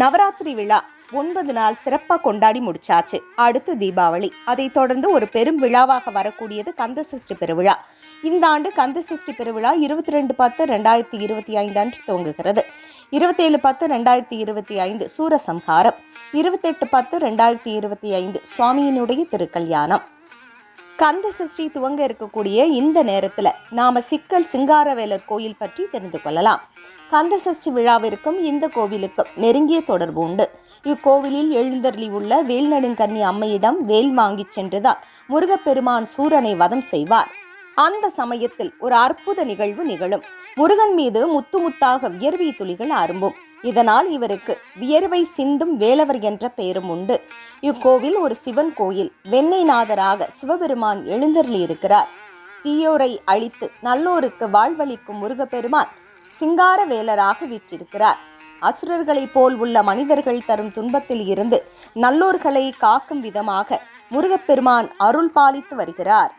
நவராத்திரி விழா ஒன்பது நாள் சிறப்பாக கொண்டாடி முடிச்சாச்சு. அடுத்து தீபாவளி. அதைத் தொடர்ந்து ஒரு பெரும் விழாவாக வரக்கூடியது கந்த சஷ்டி பெருவிழா. இந்த ஆண்டு கந்த சஷ்டி பெருவிழா இருபத்தி ரெண்டு பத்து ரெண்டாயிரத்தி இருபத்தி ஐந்து அன்று துவங்குகிறது. இருபத்தேழு பத்து ரெண்டாயிரத்தி இருபத்தி ஐந்து சூரசம்ஹாரம். இருபத்தெட்டு பத்து ரெண்டாயிரத்தி இருபத்தி ஐந்து சுவாமியினுடைய திருக்கல்யாணம். கந்த சஷ்டி துவங்க இருக்கக்கூடிய இந்த நேரத்தில் நாம சிக்கல் சிங்காரவேலர் கோயில் பற்றி தெரிந்து கொள்ளலாம். கந்த சஷ்டி விழாவிற்கும் இந்த கோவிலுக்கும் நெருங்கிய தொடர்பு உண்டு. இக்கோவிலில் எழுந்தருளி உள்ள வேல்நடுங்கண்ணி அம்மையிடம் வேல் வாங்கிச் சென்றுதான் முருகப்பெருமான் சூரனை வதம் செய்வார். அந்த சமயத்தில் ஒரு அற்புத நிகழ்வு நிகழும். முருகன் மீது முத்து முத்தாக வியர்வை துளிகள் அரும்பும். இதனால் இவருக்கு வியர்வை சிந்தும் வேலவர் என்ற பெயரும் உண்டு. இக்கோவில் ஒரு சிவன் கோயில். வெண்ணெய்நாதராக சிவபெருமான் எழுந்தருளியிருக்கிறார். தீயோரை அழித்து நல்லோருக்கு வாழ்வளிக்கும் முருகப்பெருமான் சிங்கார வேலராக வீற்றிருக்கிறார். அசுரர்களைப் போல் உள்ள மனிதர்கள் தரும் துன்பத்தில் இருந்து நல்லோர்களை காக்கும் விதமாக முருகப்பெருமான் அருள் பாலித்து வருகிறார்.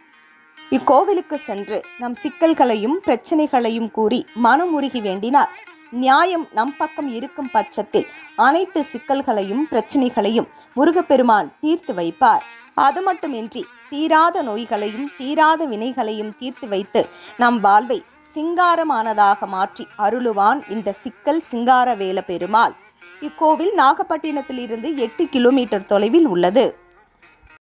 இக்கோவிலுக்கு சென்று நம் சிக்கல்களையும் பிரச்சனைகளையும் கூறி மனமுருகி வேண்டினார். நியாயம் நம் பக்கம் இருக்கும் பட்சத்தில் அனைத்து சிக்கல்களையும் பிரச்சனைகளையும் முருகப்பெருமான் தீர்த்து வைப்பார். அது மட்டுமின்றி தீராத நோய்களையும் தீராத வினைகளையும் தீர்த்து வைத்து நம் வாழ்வை சிங்காரமானதாக மாற்றி அருளுவான் இந்த சிக்கல் சிங்காரவேல பெருமாள் இக்கோவில் நாகப்பட்டினத்திலிருந்து எட்டு கிலோமீட்டர் தொலைவில் உள்ளது.